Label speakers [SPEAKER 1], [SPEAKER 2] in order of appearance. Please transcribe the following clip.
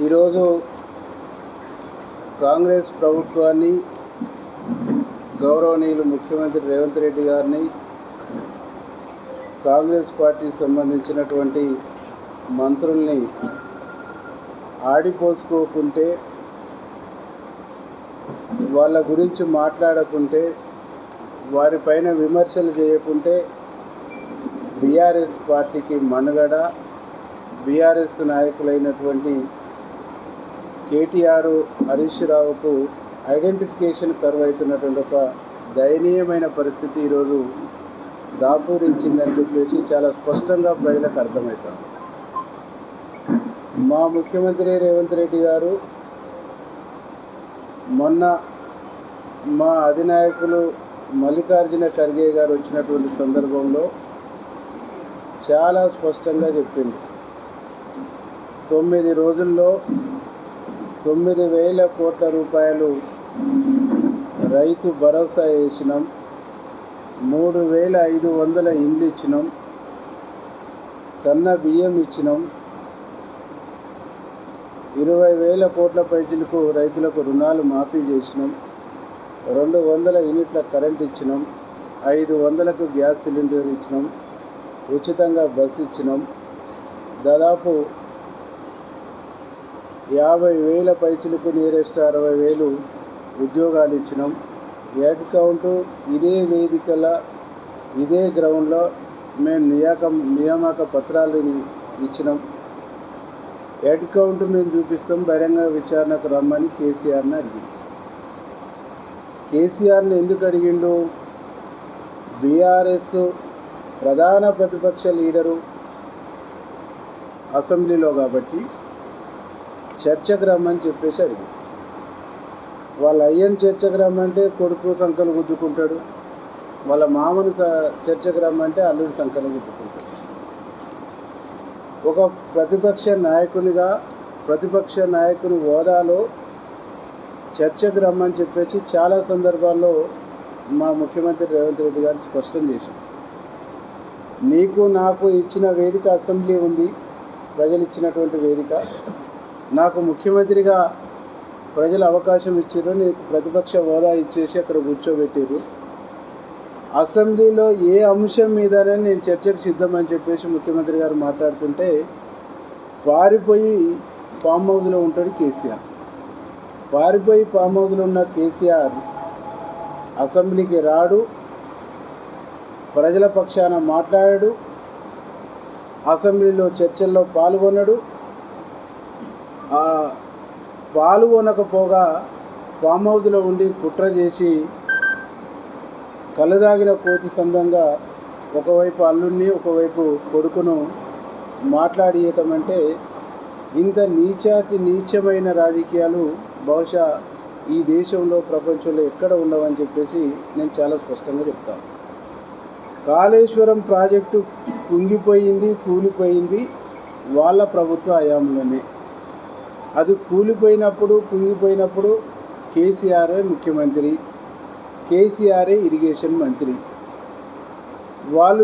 [SPEAKER 1] ఈరోజు కాంగ్రెస్ ప్రభుత్వాన్ని గౌరవనీయులు ముఖ్యమంత్రి రేవంత్ రెడ్డి గారిని కాంగ్రెస్ పార్టీకి సంబంధించినటువంటి మంత్రుల్ని ఆడిపోసుకోకుంటే వాళ్ళ గురించి మాట్లాడకుంటే వారిపైన విమర్శలు చేయకుంటే బీఆర్ఎస్ పార్టీకి మనుగడ బీఆర్ఎస్ నాయకులైనటువంటి కేటీఆర్ హరీష్ రావుకు ఐడెంటిఫికేషన్ కరువు అవుతున్నటువంటి ఒక దయనీయమైన పరిస్థితి ఈరోజు దాపూరించిందని చెప్పేసి చాలా స్పష్టంగా ప్రజలకు అర్థమవుతుంది మా ముఖ్యమంత్రి రేవంత్ రెడ్డి గారు మొన్న మా అధినాయకులు మల్లికార్జున ఖర్గే గారు వచ్చినటువంటి సందర్భంలో చాలా స్పష్టంగా చెప్పింది తొమ్మిది రోజుల్లో తొమ్మిది వేల కోట్ల రూపాయలు రైతు భరోసా వేసినాం. మూడు వేల ఐదు వందల ఇండ్లు ఇచ్చినాం. సన్న బియ్యం ఇచ్చినాం. ఇరవై వేల కోట్ల పైచులకు రైతులకు రుణాలు మాఫీ చేసినాం. రెండు వందల యూనిట్ల కరెంట్ ఇచ్చినాం. ఐదు వందలకు గ్యాస్ సిలిండర్ ఇచ్చినాం. ఉచితంగా బస్ ఇచ్చినాం. దాదాపు యాభై వేల పైచులకు నియరెస్ట్ అరవై వేలు ఉద్యోగాలు ఇచ్చినాం. హెడ్ కౌంటు ఇదే వేదికల ఇదే గ్రౌండ్లో మేము నియాకం నియామక పత్రాలు ఇచ్చినాం. హెడ్ కౌంట్ మేము చూపిస్తాం. బహిరంగ విచారణకు రమ్మని కేసీఆర్ని అడిగింది. కేసీఆర్ని ఎందుకు అడిగిండు? బీఆర్ఎస్ ప్రధాన ప్రతిపక్ష లీడరు అసెంబ్లీలో కాబట్టి చర్చకు రమ్మని చెప్పేసి అడిగి వాళ్ళ అయ్యని చర్చకు రమ్మంటే కొడుకు సంకలు గుద్దుకుంటాడు. వాళ్ళ మామని స- చర్చకు రమ్మంటే అల్లుడి సంకలు గుద్దుకుంటాడు. ఒక ప్రతిపక్ష నాయకునిగా ప్రతిపక్ష నాయకుని హోదాలో చర్చకు రమ్మని చెప్పేసి చాలా సందర్భాల్లో మా ముఖ్యమంత్రి రేవంత్ రెడ్డి గారు స్పష్టం చేశారు. నీకు నాకు ఇచ్చిన వేదిక అసెంబ్లీ ఉంది. ప్రజలు ఇచ్చినటువంటి వేదిక. నాకు ముఖ్యమంత్రిగా ప్రజలు అవకాశం ఇచ్చారు నీకు ప్రతిపక్ష హోదా ఇచ్చేసి అక్కడ కూర్చోబెట్టారు అసెంబ్లీలో ఏ అంశం మీదనే నేను చర్చకు సిద్ధమని చెప్పేసి ముఖ్యమంత్రి గారు మాట్లాడుతుంటే పారిపోయి ఫామ్ హౌస్లో ఉంటాడు కేసీఆర్. పారిపోయి ఫామ్ హౌస్లో ఉన్న కేసీఆర్ అసెంబ్లీకి రాడు ప్రజల పక్షాన మాట్లాడాడు అసెంబ్లీలో చర్చల్లో పాల్గొనడు ఆ పాల్గొనకపోగా ఫామ్ హౌస్లో ఉండి కుట్ర చేసి కళ్ళదాగిన కోతి సందంగా ఒకవైపు అల్లుడిని ఒకవైపు కొడుకును మాట్లాడియటం అంటే ఇంత నీచాతి నీచమైన రాజకీయాలు బహుశా ఈ దేశంలో ప్రపంచంలో ఎక్కడ ఉండవని చెప్పేసి నేను చాలా స్పష్టంగా చెప్తాను కాళేశ్వరం ప్రాజెక్టు కుంగిపోయింది కూలిపోయింది వాళ్ళ ప్రభుత్వ హయాంలోనే. అది కూలిపోయినప్పుడు కుంగిపోయినప్పుడు కేసీఆర్ ముఖ్యమంత్రి కేసీఆర్ ఇరిగేషన్ మంత్రి. వాళ్ళు